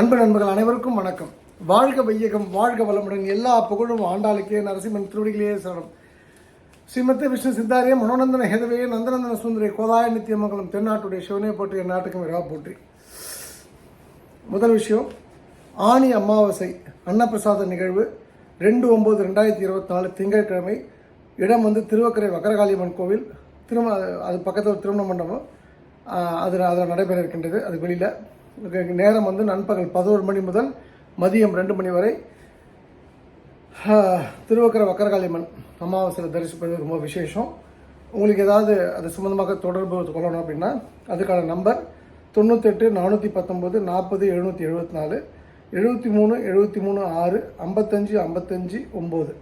அன்பு நண்பர்கள் அனைவருக்கும் வணக்கம். வாழ்க வையகம் வாழ்க வளமுடன். எல்லா புகழும் ஆண்டாளுக்கே நரசிம்மன் திருவடிகளே சரணம். ஸ்ரீமத்த விஷ்ணு சித்தாரிய மனோநந்தன ஹேதவே நந்தநந்தன சுந்தரி கோதாய நித்தியமங்கலம் தென்னாட்டுடைய சிவனை போற்றி என் நாட்டுக்கும் விழா போற்றி. முதல் விஷயம் ஆணி அமாவாசை அன்னப்பிரசாத நிகழ்வு ரெண்டு ஒம்பது ரெண்டாயிரத்தி இருபத்தி நாலு திங்கட்கிழமை. இடம் வந்து திருவக்கரை வக்கரகாளியம்மன் கோவில். திரும அது பக்கத்தில் திருமண மண்டபம். அது அதில் நடைபெற இருக்கின்றது. அது வெளியில் நேரம் வந்து நண்பகல் பதினோரு மணி முதல் மதியம் ரெண்டு மணி வரை. திருவக்கர வக்கரகாளியம்மன் அமாவாசையில் தரிசிப்பது ரொம்ப விசேஷம். உங்களுக்கு ஏதாவது அது சம்மந்தமாக தொடர்பு கொள்ளணும் அப்படின்னா அதுக்கான நம்பர் தொண்ணூத்தெட்டு நானூற்றி பத்தொம்போது நாற்பது எழுநூற்றி எழுபத்தி நாலு எழுபத்தி மூணு எழுபத்தி மூணு ஆறு ஐம்பத்தஞ்சு ஐம்பத்தஞ்சு ஒம்பது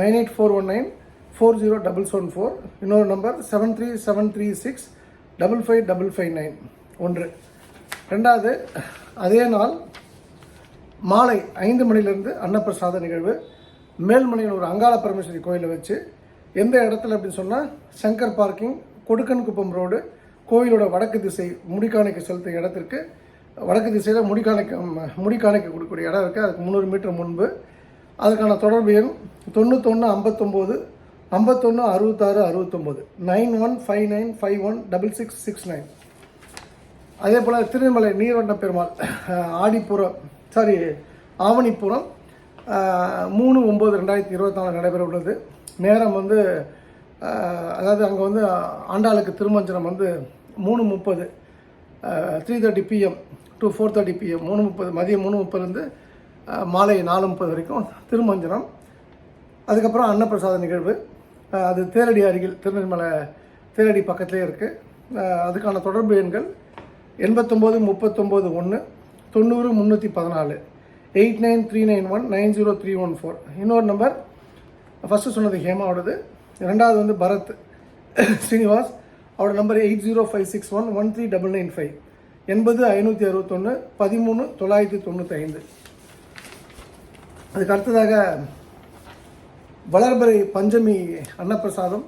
nine eight four one nine four zero double seven four. இன்னொரு number seven three seven three six double five double five nine. ஒன்று. ரெண்டாவது அதே நாள் மாலை ஐந்து மணிலேருந்து அன்னப்பிரசாத நிகழ்வு. மேல்மலையில் ஒரு அங்காள பரமேஸ்வரி கோயிலை வச்சு எந்த இடத்துல அப்படின்னு சொன்னால் சங்கர் பார்க்கிங் கொடுக்கன்குப்பம் ரோடு கோயிலோட வடக்கு திசை முடிக்காணிக்கு செலுத்தும் இடத்திற்கு வடக்கு திசையில் முடிக்காணிக்க முடிக்காணிக்க கொடுக்கக்கூடிய இடம் இருக்குது அதுக்கு முந்நூறு மீட்டர் முன்பு. அதுக்கான தொடர்பு எண் தொண்ணூத்தொன்று ஐம்பத்தொம்போது ஐம்பத்தொன்று அறுபத்தாறு அறுபத்தொம்போது. Nine one five nine five one double six six nine. அதே போல் திருநெல்மலை நீர்வண்ட பெருமாள் ஆடிப்புறம் சாரி ஆவணிப்புறம் மூணு ஒம்பது ரெண்டாயிரத்தி இருபத்தி நாலு நடைபெற உள்ளது நேரம் வந்து அதாவது அங்கே வந்து ஆண்டாளுக்கு திருமஞ்சனம் வந்து மூணு முப்பது three thirty PM to four thirty PM மூணு முப்பது மதியம் மூணு முப்பதுலேருந்து மாலை நாலு முப்பது வரைக்கும் திருமஞ்சனம். அதுக்கப்புறம் அன்னப்பிரசாத நிகழ்வு அது தேரடி அருகில் திருநெல்மலை தேரடி பக்கத்துலேயே இருக்குது அதுக்கான தொடர்பு எண்கள் எண்பத்தொம்போது முப்பத்தொம்போது ஒன்று தொண்ணூறு முந்நூற்றி பதினாலு. Eight nine three nine one nine zero three one four. இன்னொரு நம்பர். ஃபஸ்ட்டு சொன்னது ஹேமாவோடது. ரெண்டாவது வந்து பரத் ஸ்ரீனிவாஸ். அவரோட number eight zero five six one one three double nine five. எண்பது ஐநூற்றி அறுபத்தொன்று பதிமூணு தொள்ளாயிரத்தி தொண்ணூற்றி ஐந்து அதுக்கு அடுத்ததாக வளர்பறை பஞ்சமி அன்னப்பிரசாதம்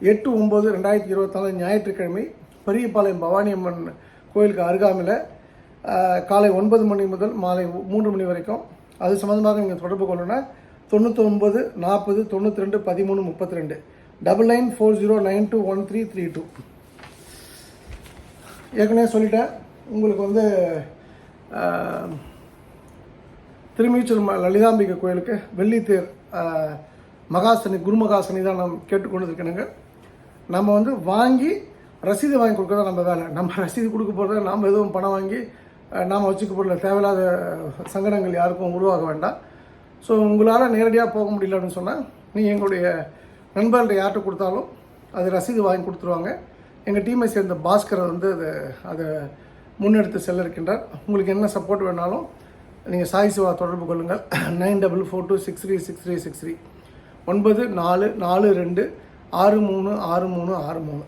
எட்டு ஒம்பது ரெண்டாயிரத்தி இருபத்தாலு ஞாயிற்றுக்கிழமை பெரியபாளையம் பவானி அம்மன் கோயிலுக்கு அருகாமையில் காலை ஒன்பது மணி முதல் மாலை மூன்று மணி வரைக்கும். அது சம்மந்தமாக நீங்கள் தொடர்பு கொள்ளணும்னா ஒன்பது நாற்பது தொண்ணூற்றி ரெண்டு பதிமூணு முப்பத்தி ரெண்டு double nine four zero nine two one three three two. ஏற்கனவே சொல்லிட்டேன் உங்களுக்கு வந்து திருமீச்சூர் லலிதாம்பிகை கோயிலுக்கு வெள்ளித்தேர் மகாசனி மகாசனி தான் சன்னிதானம் கேட்டுக்கொண்டு இருக்கணுங்க நம்ம வந்து வாங்கி ரசீது வாங்கி கொடுக்கறது நம்ம வேலை. நம்ம ரசீது கொடுக்க போகிறத நாம் எதுவும் பணம் வாங்கி நாம் வச்சுக்க போடல தேவையில்லாத சங்கடங்கள் யாருக்கும் உருவாக வேண்டாம். ஸோ உங்களால் நேரடியாக போக முடியல அப்படின்னு சொன்னால் நீங்கள் எங்களுடைய நண்பர்கள்ட்ட யார்கிட்ட கொடுத்தாலும் அது ரசீது வாங்கி கொடுத்துருவாங்க. எங்கள் டீமை சேர்ந்த பாஸ்கர் வந்து அதை அதை முன்னெடுத்து செல்ல இருக்கின்றார். உங்களுக்கு என்ன சப்போர்ட் வேணாலும் நீங்கள் சாய் சிவா தொடர்பு கொள்ளுங்கள். Nine double four two six three six three six three ஒன்பது நாலு நாலு ரெண்டு ஆறு மூணு ஆறு மூணு ஆறு மூணு.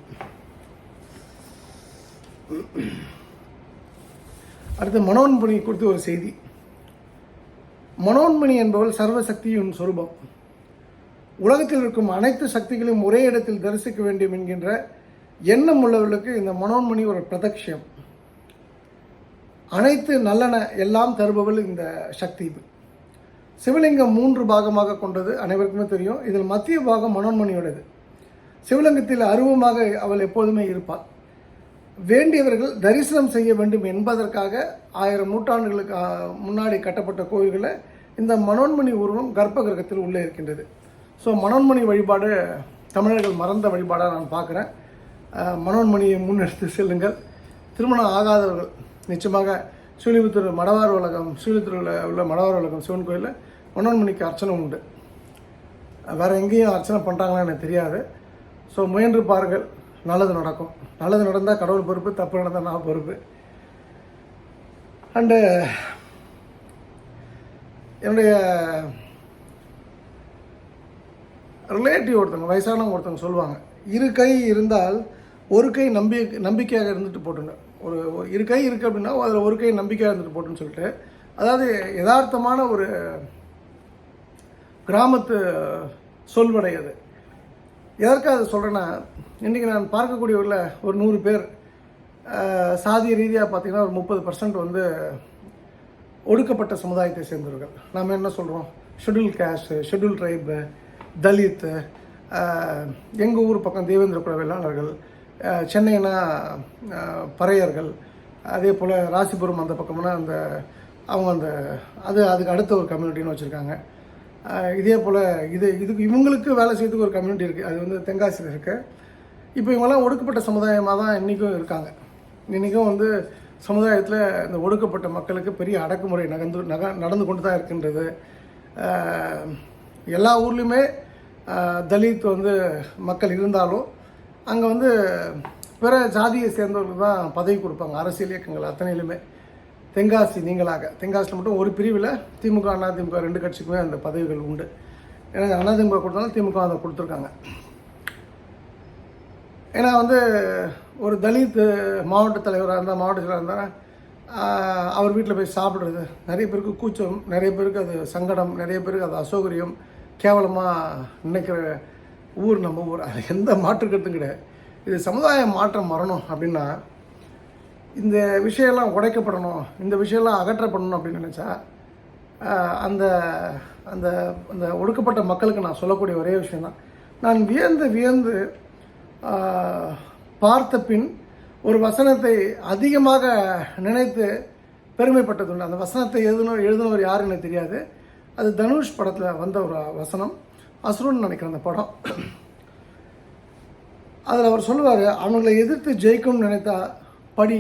அடுத்து மனோன்மணி குறித்து ஒரு செய்தி. மனோன்மணி என்பவள் சர்வசக்தியின் சொரூபம். உலகத்தில் இருக்கும் அனைத்து சக்திகளையும் ஒரே இடத்தில் தரிசிக்க வேண்டும் என்கின்ற எண்ணம் உள்ளவர்களுக்கு இந்த மனோன்மணி ஒரு பிரதக்ஷம் அனைத்து நல்லன எல்லாம் தருபவள் இந்த சக்தி சிவலிங்கம் மூன்று பாகமாக கொண்டது அனைவருக்குமே தெரியும். இதில் மத்திய பாகம் மனோன்மணியுடையது சிவலிங்கத்தில் அருவமாக அவள் எப்போதுமே இருப்பாள். வேண்டியவர்கள் தரிசனம் செய்ய வேண்டும் என்பதற்காக ஆயிரம் நூற்றாண்டுகளுக்கு முன்னாடி கட்டப்பட்ட கோவில்களை இந்த மனோன்மணி உருவம் கர்ப்ப கிரகத்தில் உள்ளே இருக்கின்றது. ஸோ மனோன்மணி வழிபாடு தமிழர்கள் மறந்த வழிபாடாக நான் பார்க்குறேன். மனோன்மணியை முன்னெடுத்து செல்லுங்கள். திருமணம் ஆகாதவர்கள் நிச்சயமாக சூழிபுத்தூர் மடவார் உலகம் சூழித்தூரில் உள்ள மடவார் உலகம் சிவன் கோயிலில் மனோன்மணிக்கு அர்ச்சனை உண்டு. வேறு எங்கேயும் அர்ச்சனை பண்ணுறாங்களான்னு எனக்கு தெரியாது. ஸோ முயன்று பாருங்கள். நல்லது நடக்கும். நல்லது நடந்தால் கடவுள் பொறுப்பு தப்பு நடந்தால் நான் பொறுப்பு. அண்டு என்னுடைய ரிலேட்டிவ் ஒருத்தவங்க வயசானவங்க ஒருத்தவங்க சொல்லுவாங்க இரு கை இருந்தால் ஒரு கை நம்பி நம்பிக்கையாக இருந்துட்டு போட்டுங்க. ஒரு இரு கை இருக்குது அப்படின்னா அதில் ஒரு கை நம்பிக்கையாக இருந்துட்டு போட்டுன்னு சொல்லிட்டு அதாவது யதார்த்தமான ஒரு கிராமத்து சொல்வடை அது. எதற்காக அதை சொல்கிறேன்னா இன்றைக்கி நான் பார்க்கக்கூடியவரில் ஒரு நூறு பேர் சாதிய ரீதியாக பார்த்திங்கன்னா ஒரு முப்பது பர்சன்ட் வந்து ஒடுக்கப்பட்ட சமுதாயத்தை சேர்ந்தவர்கள். நாம் என்ன சொல்கிறோம் schedule caste schedule tribe Dalit எங்கள் ஊர் பக்கம் தேவேந்திர குல வேளாளர்கள் சென்னைனா பறையர்கள் அதே போல் ராசிபுரம் அந்த பக்கம்னா அந்த அவங்க அந்த அது அதுக்கு அடுத்த ஒரு கம்யூனிட்டின்னு வச்சுருக்காங்க. இதே போல் இது இதுக்கு இவங்களுக்கு வேலை செய்யறதுக்கு ஒரு கம்யூனிட்டி இருக்குது அது வந்து தென்காசியில் இருக்குது இப்போ இவங்கெல்லாம் ஒடுக்கப்பட்ட சமுதாயமாக தான் இன்றைக்கும் இருக்காங்க. இன்றைக்கும் வந்து சமுதாயத்தில் இந்த ஒடுக்கப்பட்ட மக்களுக்கு பெரிய அடக்குமுறை நகர்ந்து நக நடந்து கொண்டு தான் இருக்கின்றது. எல்லா ஊர்லேயுமே தலித் வந்து மக்கள் இருந்தாலும் அங்கே வந்து பிற ஜாதியை சேர்ந்தவர்கள் தான் பதவி கொடுப்பாங்க. அரசியல் இயக்கங்கள் அத்தனையிலுமே. தென்காசி நீங்களாக தென்காசியில் மட்டும் ஒரு பிரிவில் திமுக அதிமுக ரெண்டு கட்சிக்குமே அந்த பதவிகள் உண்டு. ஏன்னா அதிமுக கொடுத்தாலும் திமுக அதை கொடுத்துருக்காங்க. ஏன்னா வந்து ஒரு தலித் மாவட்ட தலைவராக இருந்தால் மாவட்ட தலைவராக இருந்தால் அவர் வீட்டில் போய் சாப்பிட்றது நிறைய பேருக்கு கூச்சம் நிறைய பேருக்கு அது சங்கடம் நிறைய பேருக்கு அது அசௌகரியம் கேவலமாக நினைக்கிற ஊர் நம்ம ஊர். அது எந்த மாற்று கிடையாது. இது சமுதாய மாற்றம் வரணும் அப்படின்னா இந்த விஷயம்லாம் உடைக்கப்படணும் இந்த விஷயம்லாம் அகற்றப்படணும் அப்படின்னு நினச்சா அந்த அந்த அந்த ஒடுக்கப்பட்ட மக்களுக்கு நான் சொல்லக்கூடிய ஒரே விஷயம்தான். நான் வியந்து வியந்து பார்த்த பின் ஒரு வசனத்தை அதிகமாக நினைத்து பெருமைப்பட்டதுண்டு அந்த வசனத்தை எழுதினவர் எழுதினவர் யாருன்னு தெரியாது. அது தனுஷ் படத்தில் வந்த ஒரு வசனம். அசுரன் நினைக்கிறேன் அந்த படம். அதில் அவர் சொல்லுவார் அவங்களை எதிர்த்து ஜெயிக்கணும்னு நினைத்தா படி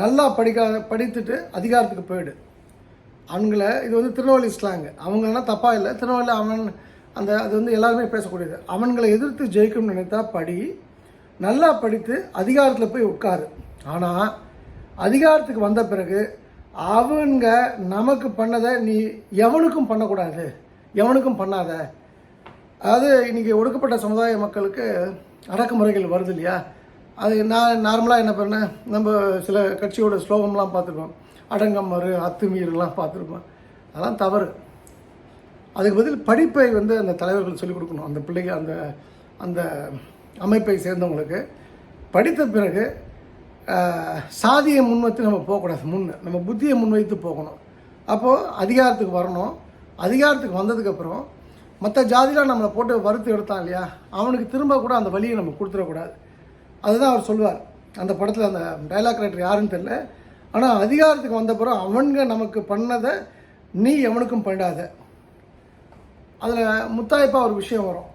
நல்லா படிக்க படித்துட்டு அதிகாரத்துக்கு போயிடு. அவங்கள இது வந்து திருநெல்வேலி ஸ்லாங் அவங்கன்னா தப்பாக இல்லை. திருநெல்வேலி அவன் அந்த அது வந்து எல்லாருமே பேசக்கூடியது. அவன்களை எதிர்த்து ஜெயிக்கணும்னு நினைத்தா படி நல்லா படித்து அதிகாரத்தில் போய் உட்காரு. ஆனால் அதிகாரத்துக்கு வந்த பிறகு அவங்க நமக்கு பண்ணதை நீ எவனுக்கும் பண்ணக்கூடாது. எவனுக்கும் பண்ணாத. அதாவது இன்றைக்கி ஒடுக்கப்பட்ட சமுதாய மக்களுக்கு அடக்குமுறைகள் வருது இல்லையா? அது நான் நார்மலாக என்ன பண்ணேன் நம்ம சில கட்சியோட ஸ்லோகம்லாம் பார்த்துருக்கோம் அடங்கம் மறு அத்துமீறலாம் பார்த்துருப்போம். அதெல்லாம் தவறு. அதுக்கு பதில் படிப்பை வந்து அந்த தலைவர்கள் சொல்லிக் கொடுக்கணும். அந்த பிள்ளைக்கு அந்த அந்த அமைப்பை சேர்ந்தவங்களுக்கு. படித்த பிறகு சாதியை முன்வைத்து நம்ம போகக்கூடாது. முன் நம்ம புத்தியை முன்வைத்து போகணும். அப்போது அதிகாரத்துக்கு வரணும். அதிகாரத்துக்கு வந்ததுக்கப்புறம் மற்ற ஜாதிலாம் நம்மளை போட்டு வறுத்து எடுத்தான் இல்லையா? அவனுக்கு திரும்ப கூட அந்த வழியை நம்ம கொடுத்துடக்கூடாது. அதுதான் அவர் சொல்லுவார். அந்த படத்தில் அந்த டைலாக் ரைட்டர் யாருன்னு தெரில ஆனால் அதிகாரத்துக்கு வந்த பிறகு அவனுங்க நமக்கு பண்ணதை நீ எவனுக்கும் பண்ணாத. அதில் முத்தாய்ப்பாக ஒரு விஷயம் வரும்.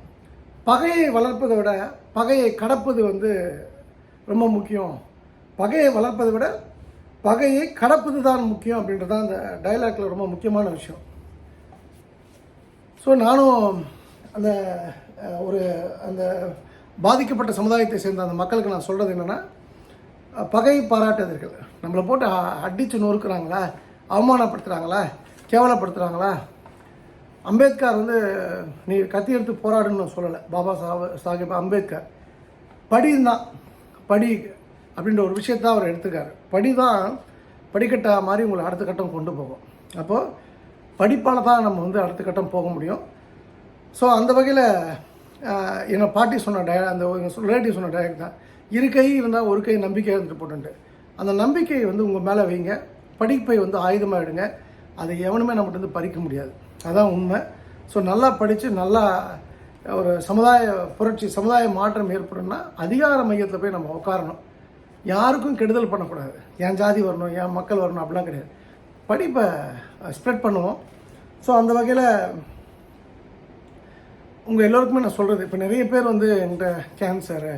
பகையை வளர்ப்பதை விட பகையை கடப்பது வந்து ரொம்ப முக்கியம். பகையை வளர்ப்பதை விட பகையை கடப்பது தான் முக்கியம் அப்படின்றது தான் அந்த டைலாக்ல ரொம்ப முக்கியமான விஷயம். ஸோ நானும் அந்த ஒரு அந்த பாதிக்கப்பட்ட சமுதாயத்தை சேர்ந்த அந்த மக்களுக்கு நான் சொல்கிறது என்னென்னா பகை பாராட்டுதல்கள். நம்மளை போட்டு அடித்து அடிச்சு நொறுக்குறாங்களா? அவமானப்படுத்துகிறாங்களா கேவலப்படுத்துகிறாங்களா அம்பேத்கர் வந்து நீ கத்தி எடுத்து போராடுன்னு சொல்லலை. பாபா சாஹ சாஹிப் அம்பேத்கர். படிந்தான் படி அப்படின்ற ஒரு விஷயத்த அவர் எடுத்துக்காரு. படி தான் படிக்கட்டா மாதிரி உங்களை அடுத்த கட்டம் கொண்டு போகும். அப்போது படிப்பால் தான் நம்ம வந்து அடுத்த கட்டம் போக முடியும். ஸோ அந்த வகையில் என்னை பாட்டி சொன்ன டய அந்த ரிலேட்டிவ் சொன்ன டயக் தான். இரு கை இருந்தால் ஒரு கை நம்பிக்கை இருந்துட்டு போட்டுன்ட்டு அந்த நம்பிக்கையை வந்து உங்கள் மேலே வைங்க. படிப்பை வந்து ஆயுதமாக எடுங்க. அதை எவனுமே நம்மகிட்ட வந்து பறிக்க முடியாது. அதான் உண்மை. ஸோ நல்லா படித்து நல்லா ஒரு சமுதாய புரட்சி சமுதாய மாற்றம் ஏற்படும்னா அதிகார மையத்தில் போய் நம்ம உட்காரணும் யாருக்கும் கெடுதல் பண்ணக்கூடாது. என் ஜாதி வரணும் என் மக்கள் வரணும் அப்படிலாம் கிடையாது. படிப்பை ஸ்ப்ரெட் பண்ணுவோம். ஸோ அந்த வகையில் உங்கள் எல்லோருக்குமே நான் சொல்கிறது இப்போ நிறைய பேர் வந்து என்கிட்ட கேன்சரு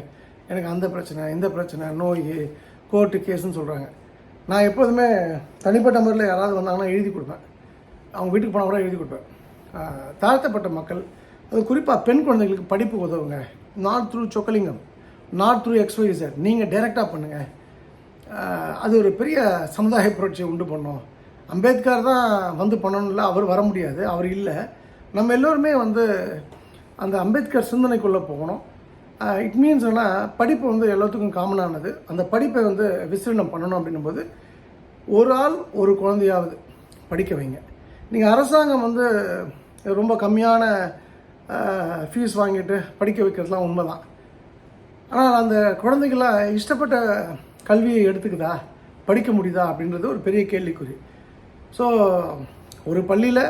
எனக்கு அந்த பிரச்சனை இந்த பிரச்சனை நோய் கோர்ட்டு கேஸுன்னு சொல்கிறாங்க நான் எப்போதுமே தனிப்பட்ட முறையில் யாராவது வந்தாங்கன்னா எழுதி கொடுப்பேன். அவங்க வீட்டுக்கு போனால் கூட எழுதி கொடுப்பேன். தாழ்த்தப்பட்ட மக்கள் அது குறிப்பாக பெண் குழந்தைகளுக்கு படிப்பு உதவுங்க. Not through Chockalingam not through எக்ஸ்வைசர் நீங்கள் டைரெக்டாக பண்ணுங்கள் அது ஒரு பெரிய சமுதாய புரட்சியை உண்டு பண்ணோம். அம்பேத்கர் தான் வந்து பண்ணணும்ல அவர் வர முடியாது அவர் இல்லை. நம்ம எல்லோருமே வந்து அந்த அம்பேத்கர் சிந்தனைக்குள்ளே போகணும். இட் மீன்ஸ் என்ன படிப்பு வந்து எல்லாத்துக்கும் காமனானது அந்த படிப்பை வந்து விசீர்ணம் பண்ணணும் அப்படின்னும்போது ஒரு ஆள் ஒரு குழந்தையாவது படிக்க வைங்க. நீங்கள் அரசாங்கம் வந்து ரொம்ப கம்மியான ஃபீஸ் வாங்கிட்டு படிக்க வைக்கிறதுலாம் உண்மை தான் ஆனால் அந்த குழந்தைகளாம் இஷ்டப்பட்ட கல்வியை எடுத்துக்குதா? படிக்க முடியுதா? அப்படின்றது ஒரு பெரிய கேள்விக்குறி. ஸோ ஒரு பள்ளியில்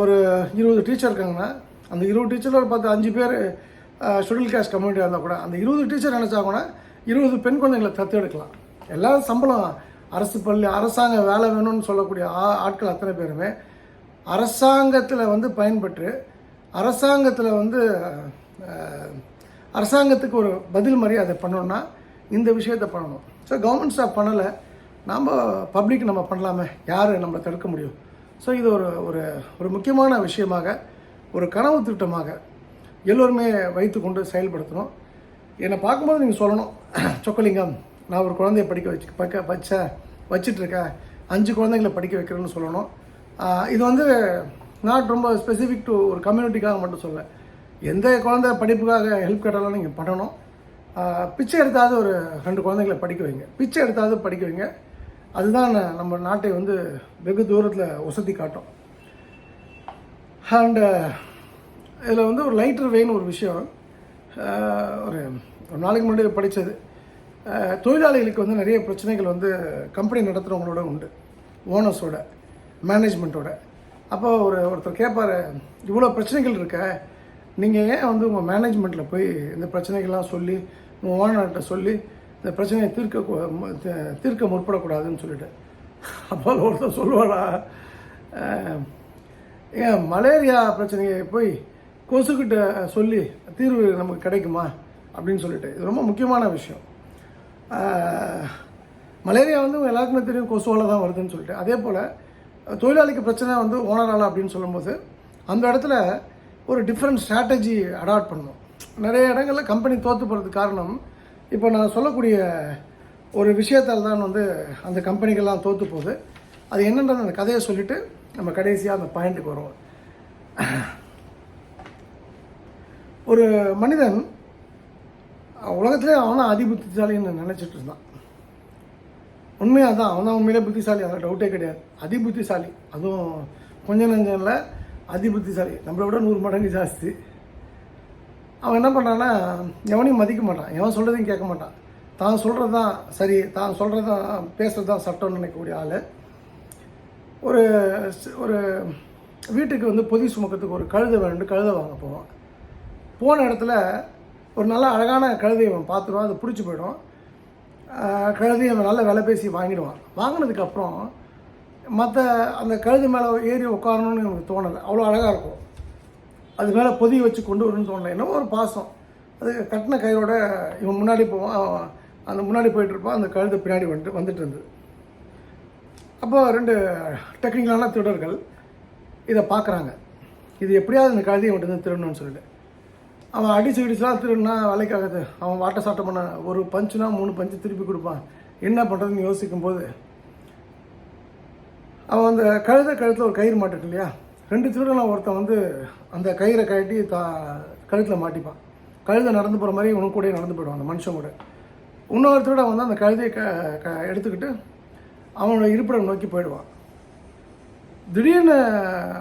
ஒரு இருபது டீச்சர் இருக்காங்கன்னா அந்த இருபது டீச்சரில் ஒரு பத்து அஞ்சு பேர் ஷெடியூல் கேஸ்ட் கம்யூனிட்டியாக இருந்தால் கூட அந்த இருபது டீச்சர் நினச்சா கூட இருபது பெண் குழந்தைங்களை தத்து எடுக்கலாம். எல்லாரும் சம்பளம் அரசு பள்ளி அரசாங்க வேலை வேணும்னு சொல்லக்கூடிய ஆ- ஆட்கள் அத்தனை பேருமே அரசாங்கத்தில் வந்து பயன்பெற்று அரசாங்கத்தில் வந்து அரசாங்கத்துக்கு ஒரு பதில் மாதிரி அதை பண்ணணும்னா இந்த விஷயத்தை பண்ணணும். ஸோ கவர்மெண்ட் ஸ்டாஃப் பண்ணலை. நாம் பப்ளிக் நம்ம பண்ணலாமே. யார் நம்மளை தடுக்க முடியும்? ஸோ இது ஒரு ஒரு ஒரு முக்கியமான விஷயமாக ஒரு கனவு திட்டமாக எல்லோருமே வைத்துக்கொண்டு செயல்படுத்தணும் என்னை பார்க்கும்போது நீங்கள் சொல்லணும் சொக்கலிங்கம் நான் ஒரு குழந்தைய படிக்க வச்சு பக்க வச்சேன் வச்சிட்ருக்கேன் அஞ்சு குழந்தைங்களை படிக்க வைக்கிறேன்னு சொல்லணும். இது வந்து நாட் ரொம்ப ஸ்பெசிஃபிக் டு ஒரு கம்யூனிட்டிக்காக மட்டும் சொல்ல. எந்த குழந்தை படிப்புக்காக ஹெல்ப் கேட்டாலும் நீங்கள் பண்ணணும். பிச்சை எடுத்தாவது ஒரு ரெண்டு குழந்தைங்களை படிக்க வைங்க. பிச்சை எடுத்தாவது படிக்க வைங்க. அதுதான் நம்ம நாட்டை வந்து வெகு தூரத்தில் வசதி காட்டும். அண்டு uh, இதில் வந்து ஒரு லைட்டர் வெயின் ஒரு விஷயம். ஒரு ஒரு நாளைக்கு முன்னாடி படித்தது தொழிலாளிகளுக்கு வந்து நிறைய பிரச்சனைகள் வந்து கம்பெனி நடத்துகிறவங்களோட உண்டு. ஓனர்ஸோட மேனேஜ்மெண்ட்டோட அப்போ ஒரு ஒருத்தர் கேட்பார் இவ்வளோ பிரச்சனைகள் இருக்க நீங்கள் ஏன் வந்து உங்கள் மேனேஜ்மெண்ட்டில் போய் இந்த பிரச்சனைகள்லாம் சொல்லி உங்கள் ஓனர்கிட்ட சொல்லி இந்த பிரச்சனையை தீர்க்க தீர்க்க முற்படக்கூடாதுன்னு சொல்லிட்டு. அப்போ ஒருத்தர் சொல்லுவாடா ஏன் மலேரியா பிரச்சனையை போய் கொசுக்கிட்ட சொல்லி தீர்வு நமக்கு கிடைக்குமா? அப்படின்னு சொல்லிட்டு. இது ரொம்ப முக்கியமான விஷயம். மலேரியா வந்து எல்லாருக்குமே தெரியும் கொசுவால் தான் வருதுன்னு சொல்லிட்டு. அதே போல் தொழிலாளிக்கு பிரச்சனை வந்து ஓனரால் அப்படின்னு சொல்லும்போது அந்த இடத்துல ஒரு டிஃப்ரெண்ட் ஸ்ட்ராட்டஜி அடாப்ட் பண்ணணும். நிறைய இடங்களில் கம்பெனி தோற்று போகிறதுக்கு காரணம் இப்போ நான் சொல்லக்கூடிய ஒரு விஷயத்தால் தான் வந்து அந்த கம்பெனிகள்லாம் தோற்று போகுது. அது என்னன்றது அந்த கதையை சொல்லிவிட்டு நம்ம கடைசியாக அந்த பாயிண்ட்டுக்கு வருவோம். ஒரு மனிதன் உலகத்திலே அவனாக அதிபுத்திசாலின்னு நினச்சிட்டு இருந்தான். உண்மையாக தான் அவன் உண்மையிலே புத்திசாலி அதில் டவுட்டே கிடையாது. அதிபுத்திசாலி அதுவும் கொஞ்ச நஞ்சம் இல்லை அதிபுத்திசாலி. நம்மளை விட நூறு மடங்கு ஜாஸ்தி. அவன் என்ன பண்ணான்னா எவனையும் மதிக்க மாட்டான். எவன் சொல்கிறதையும் கேட்க மாட்டான். தான் சொல்கிறது தான் சரி தான் சொல்கிறது தான் பேசுகிறது தான் சட்டம்னு நினைக்கக்கூடிய ஆள். ஒரு ஒரு வீட்டுக்கு வந்து பொதி சுமக்கிறதுக்கு ஒரு கழுதை வேணும்னு கழுதை வாங்க போவான். போன இடத்துல ஒரு நல்ல அழகான கழுதையை அவன் பார்த்துருவான் அது பிடிச்சி போயிடும். கழுதையும் கழுதையை அவன் நல்ல விலை பேசி வாங்கிடுவான். வாங்கினதுக்கப்புறம் மற்ற அந்த கழுது மேலே ஏறி உட்காரணும்னு எனக்கு தோணலை. அவ்வளோ அழகாக இருக்கும். அது மேலே பொதி வச்சு கொண்டு வரணும்னு தோணலை. என்னவோ ஒரு பாசம். அது கட்டின கையோட இவன் முன்னாடி போவான் அந்த முன்னாடி போயிட்டு இருப்பான் அந்த கழுது பின்னாடி வந்துட்டு வந்துட்டு இருந்தது. அப்போ ரெண்டு டெக்னிக்கலான திருடர்கள் இதை பார்க்குறாங்க. இது எப்படியாவது இந்த கழுதையை மட்டும் தான் திருடணும்னு சொல்லிட்டு. அவன் அடிச்சு அடிச்சுலாம் திருடுனா வேலைக்காகாது. அவன் வாட்ட சாட்டம் பண்ண ஒரு பஞ்சுனா மூணு பஞ்சு திருப்பி கொடுப்பான். என்ன பண்ணுறதுன்னு யோசிக்கும் போது அவன் அந்த கழுத கழுத்தில் ஒரு கயிறு மாட்டிருக்கு இல்லையா? ரெண்டு திருடலாம் ஒருத்தன் வந்து அந்த கயிறை கழட்டி தா கழுத்தில் மாட்டிப்பான். கழுதை நடந்து போகிற மாதிரி உனக்கு கூடயே நடந்து போயிடுவான் அந்த மனுஷன் கூட. இன்னொரு திருடன் வந்து அந்த கழுதையை க க எடுத்துக்கிட்டு அவனோட இருப்பிடம் நோக்கி போயிடுவான். திடீர்னு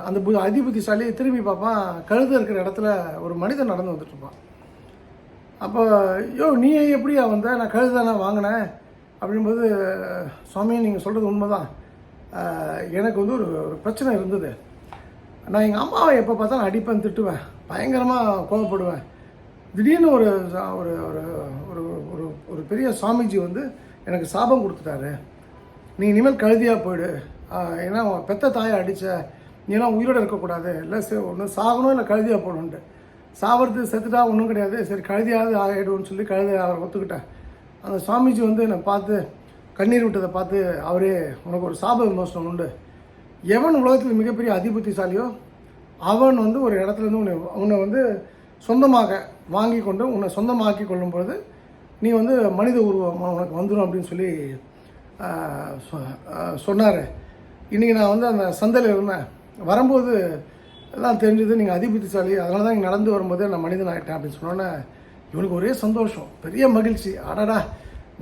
அந்த பு அதிபுத்திசாலி திரும்பி பார்ப்பான். கழுதை இருக்கிற இடத்துல ஒரு மனிதன் நடந்து வந்துட்டு இருப்பான். அப்போ யோ நீ எப்படியா வந்த? நான் கழுதை வாங்கினேன். அப்படின்போது சுவாமி நீங்கள் சொல்கிறது உண்மைதான். எனக்கு வந்து ஒரு ஒரு பிரச்சனை இருந்தது. நான் எங்கள் அம்மாவை எப்போ பார்த்தாலும் அடிப்பேன் திட்டுவேன். பயங்கரமாக கோவப்படுவேன். திடீர்னு ஒரு சா- ஒரு ஒரு ஒரு ஒரு ஒரு பெரிய சுவாமிஜி வந்து எனக்கு சாபம் கொடுத்துட்டாரு. நீ இனிமேல் கழுதியாக போயிடு. ஏன்னா உன் பெத்த தாயை அடித்த நீலாம் உயிரோட இருக்கக்கூடாது. இல்லை சரி ஒன்று சாகணும் இல்லை கழுதியாக போகணுன்ட்டு சாவறது செத்துட்டா ஒன்றும் கிடையாது. சரி கழுதியாவது ஆகிடும்னு சொல்லி கழுதி அவரை ஒத்துக்கிட்டேன். அந்த சுவாமிஜி வந்து என்னை பார்த்து கண்ணீர் விட்டதை பார்த்து அவரே உனக்கு ஒரு சாப விமோசனம் உண்டு. எவன் உலகத்தில் மிகப்பெரிய அதிபுத்திசாலியோ அவன் வந்து ஒரு இடத்துல இருந்து உன்னை உன்னை வந்து சொந்தமாக வாங்கி கொண்டு உன்னை சொந்தமாக்கி கொள்ளும் பொழுது நீ வந்து மனித உருவம் உனக்கு வந்துடும் அப்படின்னு சொல்லி சொன்னார். இன்றைக்கி நான் வந்து அந்த சந்தையில் இருந்தேன் வரும்போது எல்லாம் தெரிஞ்சது நீங்கள் அதிபுத்திசாலி அதனால தான் இங்கே நடந்து வரும்போது நான் மனிதன் ஆகிட்டேன் அப்படின்னு சொன்னோன்னே இவனுக்கு ஒரே சந்தோஷம் பெரிய மகிழ்ச்சி. அடடா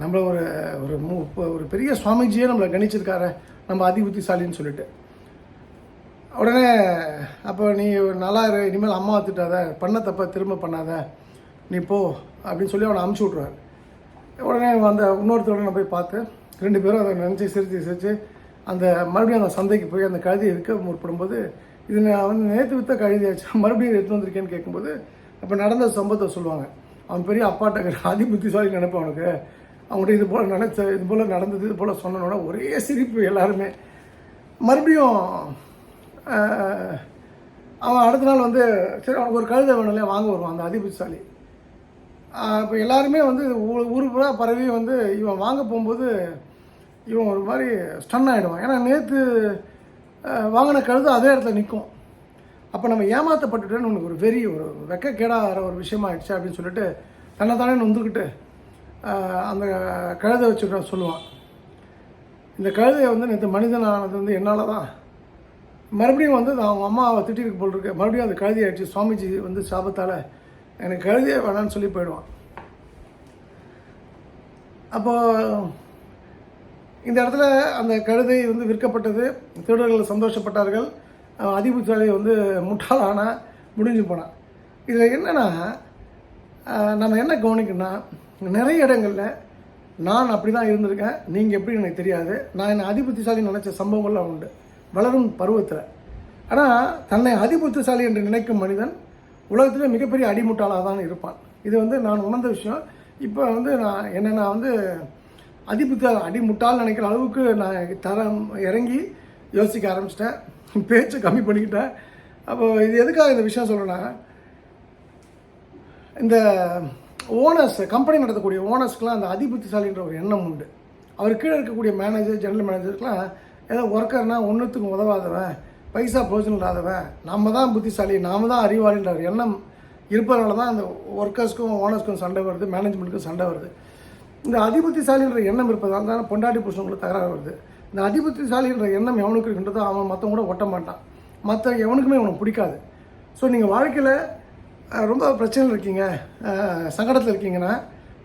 நம்மளை ஒரு ஒரு மு ஒரு பெரிய சுவாமிஜியே நம்மளை கணிச்சிருக்காரு நம்ம அதிபுத்திசாலின்னு சொல்லிட்டு. உடனே அப்போ நீ நல்லா இரு இனிமேல் அம்மா திட்டாத பண்ண தப்ப திரும்ப பண்ணாத நீ போ அப்படின்னு சொல்லி அவனை அமுச்சு விட்ருவார் உடனே அந்த இன்னொருத்தரோட நான் போய் பார்த்து ரெண்டு பேரும் அதை நினச்சி சிரித்து சிரித்து அந்த மறுபடியும் அந்த சந்தைக்கு போய் அந்த கழுதியை விற்க முற்படும்போது இது நான் வந்து நேற்று விற்ற கழுதியாச்சு மறுபடியும் எடுத்து வந்திருக்கேன்னு கேட்கும்போது அப்போ நடந்த சம்பவத்தை சொல்லுவாங்க. அவன் பெரிய அப்பாட்ட அதி புத்திசாலி நினைப்பான் அவனுக்கு அவங்கள்ட்ட இது போல் நினைச்ச இது போல் நடந்தது இது போல் சொன்னோட ஒரே சிரிப்பு எல்லாருமே. மறுபடியும் அவன் அடுத்த நாள் வந்து சரி அவனுக்கு ஒரு கழுதை வேணும் இல்லையா வாங்க வருவான் அந்த அதிபுத்திசாலி இப்போ எல்லாருமே வந்து ஊர் ஊரு பூரா பரவி வந்து இவன் வாங்க போகும்போது இவன் ஒரு மாதிரி ஸ்டன் ஆகிடுவான் ஏன்னா நேற்று வாங்கின கழுது அதே இடத்துல நிற்கும் அப்போ நம்ம ஏமாற்றப்பட்டுட்டேன்னு உனக்கு ஒரு வெறி ஒரு வெக்கக்கேடாகிற ஒரு விஷயமா ஆயிடுச்சு அப்படின்னு சொல்லிட்டு தன்னை தானே நொந்துக்கிட்டு அந்த கழுதை வச்சுக்கிட்ட சொல்லுவான். இந்த கழுதையை வந்து நேற்று மனிதனானது வந்து என்னால் தான் மறுபடியும் வந்து நான் அவங்க அம்மாவை திட்டிருக்கு போல் இருக்கு. மறுபடியும் அது கழுதி ஆயிடுச்சு சுவாமிஜி வந்து சாபத்தால் எனக்கு கழுதியே வேணான்னு சொல்லி போயிடுவான். அப்போ இந்த இடத்துல அந்த கழுதை வந்து விற்கப்பட்டது. திருடர்கள் சந்தோஷப்பட்டார்கள். அவன் வந்து முட்டாளான முடிஞ்சு போனான். இதில் என்னென்னா நம்ம என்ன கவனிக்கணும்னா நிறைய இடங்களில் நான் அப்படி தான் இருந்திருக்கேன். நீங்கள் எப்படி எனக்கு தெரியாது. நான் என்னை அதிபுத்திசாலி நினச்ச சம்பவங்கள்லாம் உண்டு. வளரும் பருவத்தில். ஆனால் தன்னை அதிபுத்திசாலி என்று நினைக்கும் மனிதன் உலகத்திலே மிகப்பெரிய அடிமுட்டாளாக தான் இருப்பான் இது வந்து நான் உணர்ந்த விஷயம். இப்போ வந்து நான் என்ன நான் வந்து அதிபுத்த அடிமுட்டால் நினைக்கிற அளவுக்கு நான் தரம் இறங்கி யோசிக்க ஆரம்பிச்சிட்டேன். பேச்சை கம்மி பண்ணிக்கிட்டேன். அப்போ இது எதுக்காக இந்த விஷயம் சொல்கிறேன்னா இந்த ஓனர்ஸ் கம்பெனி நடத்தக்கூடிய ஓனர்ஸ்க்கெலாம் அந்த அதிபுத்திசாலின்ற ஒரு எண்ணம் உண்டு. அவர் கீழே இருக்கக்கூடிய மேனேஜர் ஜெனரல் மேனேஜருக்கெலாம் ஏதோ ஒர்க்கர்னால் ஒன்றுத்துக்கும் உதவாதவன். பைசா பிரோஜனம் இல்லாதவன். நம்ம தான் புத்திசாலி நாம தான் அறிவாளின்றார். எண்ணம் இருப்பதனால தான் அந்த ஒர்க்கர்ஸ்க்கும் ஓனர்ஸ்க்கும் சண்டை வருது மேனேஜ்மெண்ட்டுக்கும் சண்டை வருது. இந்த அதிபுத்திசாலின்ற எண்ணம் இருப்பதால் தான் பொண்டாட்டி புருஷங்களுக்கு தகராறு வருது. இந்த அதிபுத்திசாலின்ற எண்ணம் எவனுக்கு இருக்கின்றதோ அவன் மற்றவங்க கூட ஒட்ட மாட்டான். மற்ற எவனுக்குமே அவனுக்கு பிடிக்காது. ஸோ நீங்கள் வாழ்க்கையில் ரொம்ப பிரச்சனையில் இருக்கீங்க. சங்கடத்தில் இருக்கீங்கன்னா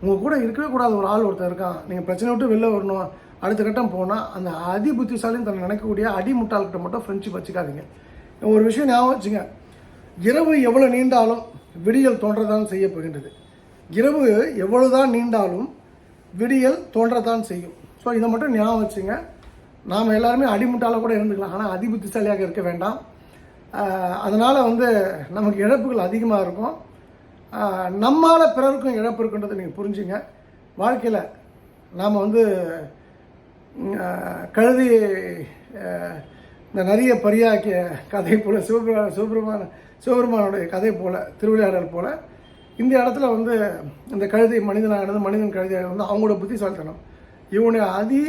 உங்கள் கூட இருக்கவே கூடாது ஒரு ஆள் ஒருத்தர் இருக்கான். நீங்கள் பிரச்சனை விட்டு வெளில வரணும். அடுத்த கட்டம் போனால் அந்த அதி புத்திசாலின்னு தன்னை நினைக்கக்கூடிய அடி முட்டாள்கிட்ட மட்டும் ஃப்ரெண்ட்ஷிப் வச்சுக்காதீங்க. ஒரு விஷயம் ஞாபகம் வச்சுங்க. இரவு எவ்வளோ நீண்டாலும் விடியல் தோன்றதான் செய்ய போகின்றது. இரவு எவ்வளவுதான் நீண்டாலும் விடியல் தோன்றத்தான் செய்யும். ஸோ இதை மட்டும் ஞாபகம் வச்சுங்க. நாம் எல்லாருமே அடிமுட்டால கூட இருந்துக்கலாம். ஆனால் அதி புத்திசாலியாக இருக்க வேண்டாம். அதனால் வந்து நமக்கு இழப்புகள் அதிகமாக இருக்கும். நம்மால் பிறருக்கும் இழப்பு இருக்குன்றதை நீங்கள் புரிஞ்சுங்க. வாழ்க்கையில் நாம் வந்து கழுதி இந்த நிறைய பரியாக்கிய கதை போல் சிவபெருமா சிவபெருமான சிவபெருமானுடைய கதை போல் திருவிளையாடல் போல் இந்த இடத்துல வந்து இந்த கழுதை மனிதனாகிறது மனிதன் கழுதையாக வந்து அவங்களோட புத்திசாலித்தனம். இவனுடைய அதி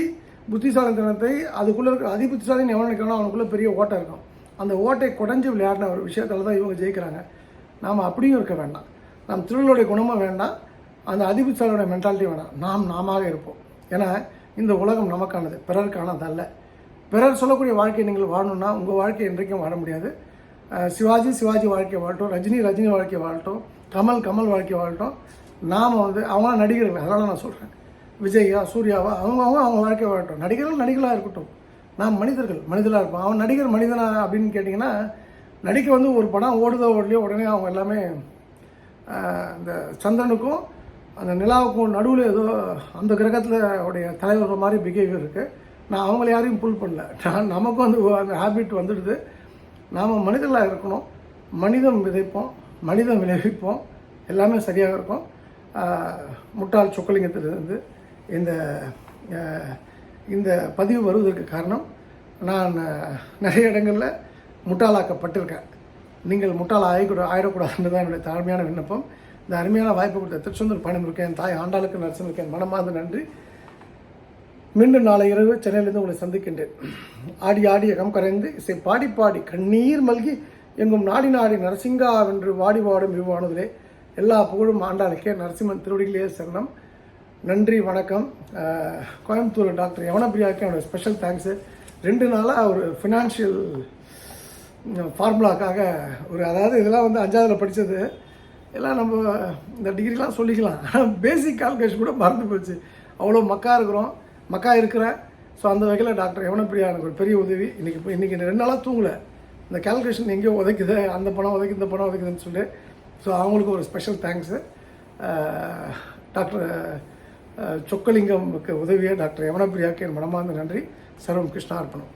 புத்திசாலித்தனத்தை அதுக்குள்ளே இருக்க அதி புத்திசாலின்னு எவன் அவனுக்குள்ளே பெரிய ஓட்டை இருக்கும். அந்த ஓட்டை குடஞ்சி விளையாடின ஒரு விஷயத்தில் தான் இவங்க ஜெயிக்கிறாங்க. நாம் அப்படியும் இருக்க வேண்டாம். நாம் திருவிழாவுடைய குணமும் வேண்டாம். அந்த அதிபுத்திசாலியோட மென்டாலிட்டி வேணாம். நாம் நாமாக இருப்போம். ஏன்னா இந்த உலகம் நமக்கானது. பிறருக்கானது அல்ல. பிறர் சொல்லக்கூடிய வாழ்க்கையை நீங்கள் வாழணும்னா உங்கள் வாழ்க்கையை என்றைக்கும் வாழ முடியாது. சிவாஜி சிவாஜி வாழ்க்கையை வாழட்டும் ரஜினி ரஜினி வாழ்க்கையை வாழட்டும் கமல் கமல் வாழ்க்கையை வாழட்டும் நாம் வந்து அவங்களாம் நடிகர்கள் அதனால் நான் சொல்கிறேன் விஜயா சூர்யாவா அவங்க அவங்க அவங்க வாழ்க்கையை வாழட்டும் நடிகர்கள் நடிகர்களாக இருக்கட்டும். நாம் மனிதர்கள் மனிதர்களாக இருப்போம். அவன் நடிகர் மனிதனா அப்படின்னு கேட்டிங்கன்னா நடிக்க வந்து ஒரு படம் ஓடுதோ ஓடலையோ உடனே அவங்க எல்லாமே இந்த சந்திரனுக்கும் அந்த நிலாவுக்கும் நடுவில் ஏதோ அந்த கிரகத்தில் உடைய தலைவர்கள் மாதிரி பிஹேவியர் இருக்குது நான் அவங்கள யாரையும் புல் பண்ணல. நான் நமக்கும் அந்த அந்த ஹேபிட் வந்துடுது. நாம் மனிதர்களாக இருக்கணும். மனிதம் விதைப்போம். மனிதம் விளைவிப்போம். எல்லாமே சரியாக இருக்கும். முட்டாள் சொக்கலிங்கத்திலிருந்து இந்த இந்த பதிவு வருவதற்கு காரணம் நான் நிறைய இடங்களில் முட்டாளாக்கப்பட்டிருக்கேன். நீங்கள் முட்டாள் ஆகிக்கூட ஆயிடக்கூடாதுன்னு தான் என்னுடைய தாழ்மையான விண்ணப்பம். இந்த அருமையான வாய்ப்பு கொடுத்த திருச்செந்தூர் பயணம் இருக்கேன். தாய் ஆண்டாளுக்கு நரசன் இருக்கேன். மனமார்ந்த நன்றி. மீண்டும் நாளை இரவு சென்னையிலிருந்து உங்களை சந்திக்கின்றேன். ஆடி ஆடி அகம் கரைந்து இசை பாடி பாடி கண்ணீர் மல்கி எங்கும் நாடி நாடி நரசிங்கா வென்று வாடி வாடும் விவானதிலே எல்லா புகழும் ஆண்டாளுக்கே நரசிம்மன் திருவடிகளே சரணம். நன்றி வணக்கம். கோயம்புத்தூர் டாக்டர் யவனப்பிரியாவுக்கு என்னோடய ஸ்பெஷல் தேங்க்ஸு ரெண்டு நாளாக ஒரு ஃபினான்ஷியல் ஃபார்முலாக்காக ஒரு அதாவது இதெல்லாம் வந்து அஞ்சாவதில் படித்தது எல்லாம் நம்ம இந்த டிகிரிலாம் சொல்லிக்கலாம். ஆனால் பேசிக் கால்குலேஷன் கூட மறந்து போச்சு. அவ்வளோ மக்கா இருக்கிறோம். மக்கா இருக்கிறேன் ஸோ அந்த வகையில் டாக்டர் யவனப்பிரியா எனக்கு ஒரு பெரிய உதவி. இன்றைக்கி இன்றைக்கி ரெண்டு நாளாக தூங்கலை. இந்த கால்குலேஷன் எங்கேயோ உதைக்குது. அந்த பணம் உதைக்கு இந்த பணம் உதைக்குதுன்னு சொல்லி ஸோ அவங்களுக்கு ஒரு ஸ்பெஷல் தேங்க்ஸு டாக்டர் சொக்கலிங்கம் சொக்கலிங்கம்க்கு உதவிய டாக்டர் யவனப்பிரியாவுக்கு என் மனமார்ந்த நன்றி. சர்வம் கிருஷ்ணார்ப்பணம்.